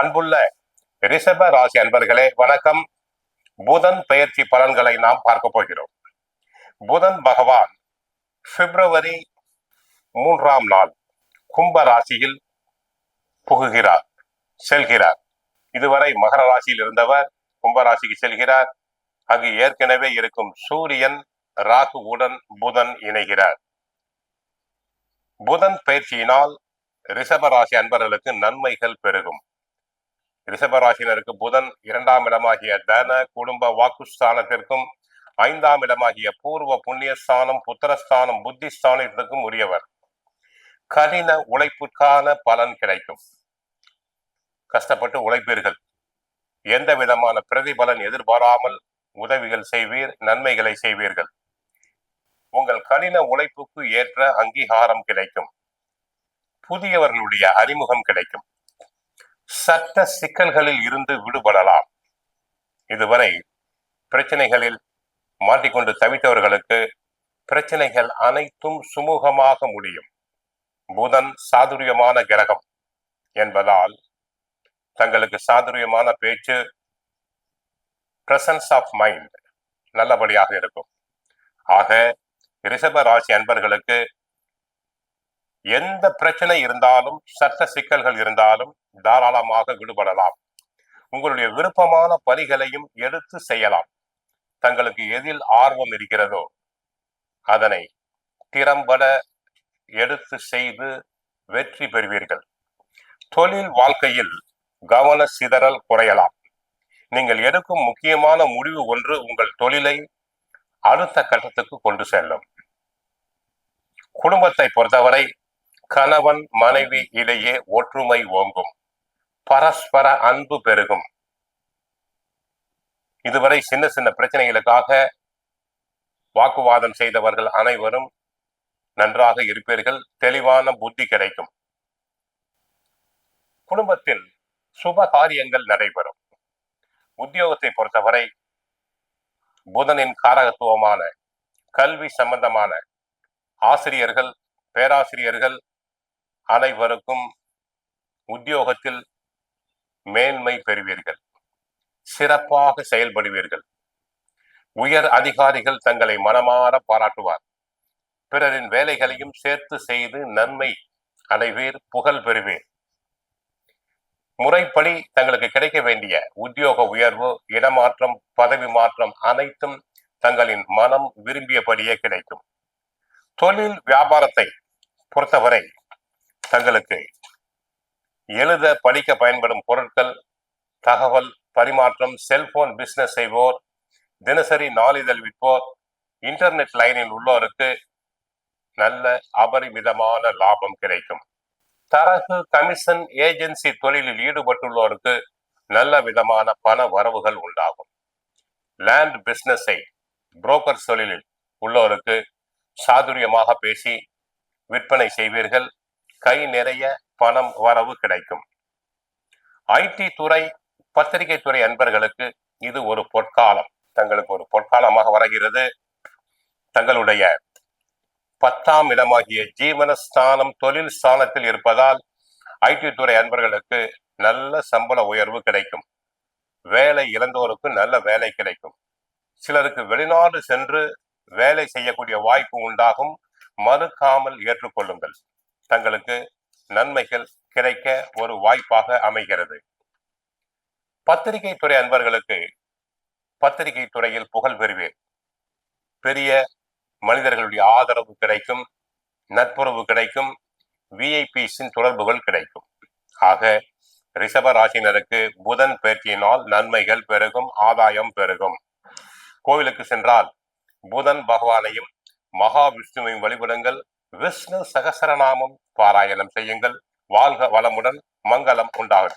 அன்புள்ள ரிஷப ராசி அன்பர்களே வணக்கம். புதன் பெயர்ச்சி பலன்களை நாம் பார்க்க போகிறோம். புதன் பகவான் பிப்ரவரி மூன்றாம் நாள் கும்ப ராசியில் புகுகிறார் செல்கிறார். இதுவரை மகர ராசியில் இருந்தவர் கும்ப ராசிக்கு செல்கிறார். அங்கு ஏற்கனவே இருக்கும் சூரியன் ராகுவுடன் புதன் இணைகிறார். புதன் பயிற்சியினால் ரிஷப ராசி அன்பர்களுக்கு நன்மைகள் பெருகும். ரிஷபராசியில் ராசினருக்கு புதன் இரண்டாம் இடமாகிய தன குடும்ப வாக்குஸ்தானத்திற்கும் ஐந்தாம் இடமாகிய பூர்வ புண்ணியஸ்தானம் புத்திரஸ்தானம் புத்திஸ்தானத்திற்கும் உரியவர். கடின உழைப்புக்கான பலன் கிடைக்கும். கஷ்டப்பட்டு உழைப்பீர்கள். எந்த விதமான பிரதிபலன் எதிர்பாராமல் உதவிகள் செய்வீர் நன்மைகளை செய்வீர்கள். உங்கள் கடின உழைப்புக்கு ஏற்ற அங்கீகாரம் கிடைக்கும். புதியவர்களுடைய அறிமுகம் கிடைக்கும். சட்ட சிக்கல்களில் இருந்து விடுபடலாம். இதுவரை பிரச்சனைகளில் மாட்டிக்கொண்டு தவித்தவர்களுக்கு பிரச்சனைகள் அனைத்தும் சுமூகமாக முடியும். புதன் சாதுரியமான கிரகம் என்பதால் தங்களுக்கு சாதுரியமான பேச்சு பிரசன்ஸ் ஆஃப் மைண்ட் நல்லபடியாக இருக்கும். ஆக ரிஷப ராசி அன்பர்களுக்கு எந்த பிரச்சனை இருந்தாலும் சட்ட சிக்கல்கள் இருந்தாலும் தாராளமாக விடுபடலாம். உங்களுடைய விருப்பமான பணிகளையும் எடுத்து செய்யலாம். தங்களுக்கு எதில் ஆர்வம் இருக்கிறதோ அதனை திறம்பட எடுத்து செய்து வெற்றி பெறுவீர்கள். தொழில் வாழ்க்கையில் கவன சிதறல் குறையலாம். நீங்கள் எடுக்கும் முக்கியமான முடிவு ஒன்று உங்கள் தொழிலை அடுத்த கட்டத்துக்கு கொண்டு செல்லும். குடும்பத்தை பொறுத்தவரை கணவன் மனைவி இடையே ஒற்றுமை ஓங்கும். பரஸ்பர அன்பு பெருகும். இதுவரை சின்ன சின்ன பிரச்சனைகளுக்காக வாக்குவாதம் செய்தவர்கள் அனைவரும் நன்றாக இருப்பீர்கள். தெளிவான புத்தி கிடைக்கும். குடும்பத்தில் சுப காரியங்கள் நடைபெறும். உத்தியோகத்தை பொறுத்தவரை புதனின் காரகத்துவமான கல்வி சம்பந்தமான ஆசிரியர்கள் பேராசிரியர்கள் அனைவருக்கும் உத்தியோகத்தில் மேன்மை பெறுவீர்கள். சிறப்பாக செயல்படுவீர்கள். உயர் அதிகாரிகள் தங்களை மனமாற பாராட்டுவார். பிறரின் வேலைகளையும் சேர்த்து செய்து நன்மை அடைவீர் புகழ் பெறுவீர். முறைப்படி தங்களுக்கு கிடைக்க வேண்டிய உத்தியோக உயர்வு இடமாற்றம் பதவி மாற்றம் அனைத்தும் தங்களின் மனம் விரும்பியபடியே கிடைக்கும். தொழில் வியாபாரத்தை பொறுத்தவரை தங்களுக்கு எழுத படிக்க பயன்படும் பொருட்கள் தகவல் பரிமாற்றம் செல்போன் பிஸ்னஸ் செய்வோர் தினசரி நாளிதழ் விற்போர் இன்டர்நெட் லைனில் உள்ளோருக்கு நல்ல அபரிமிதமான லாபம் கிடைக்கும். தரகு கமிஷன் ஏஜென்சி தொழிலில் ஈடுபட்டுள்ளோருக்கு நல்ல விதமான பண வரவுகள் உண்டாகும். லேண்ட் பிஸ்னஸை புரோக்கர் தொழிலில் உள்ளோருக்கு சாதுரியமாக பேசி விற்பனை செய்வீர்கள். கை நிறைய பணம் வரவு கிடைக்கும். ஐடி துறை பத்திரிகை துறை அன்பர்களுக்கு இது ஒரு பொற்காலம். தங்களுக்கு ஒரு பொற்காலமாக வருகிறது. தங்களுடைய பத்தாம் இடமாகிய ஜீவனஸ்தானம் தொழில் ஸ்தானத்தில் இருப்பதால் ஐடி துறை அன்பர்களுக்கு நல்ல சம்பள உயர்வு கிடைக்கும். வேலை இழந்தோருக்கு நல்ல வேலை கிடைக்கும். சிலருக்கு வெளிநாடு சென்று வேலை செய்யக்கூடிய வாய்ப்பு உண்டாகும். மறுக்காமல் ஏற்றுக்கொள்ளுங்கள். தங்களுக்கு நன்மைகள் கிடைக்க ஒரு வாய்ப்பாக அமைகிறது. பத்திரிகை துறை அன்பர்களுக்கு பத்திரிகை துறையில் புகழ் பெறுவேன். பெரிய மனிதர்களுடைய ஆதரவு கிடைக்கும் நட்புறவு கிடைக்கும் விஐபிஸின் தொடர்புகள் கிடைக்கும். ஆக ரிஷப ராசினருக்கு புதன் பெயர்ச்சியினால் நன்மைகள் பெருகும் ஆதாயம் பெருகும். கோவிலுக்கு சென்றால் புதன் பகவானையும் மகாவிஷ்ணுவையும் வழிபடுங்கள். விஷ்ணு சகசரநாமம் பாராயணம் செய்யுங்கள். வாழ்க வளமுடன் மங்களம் உண்டாகட்டும்.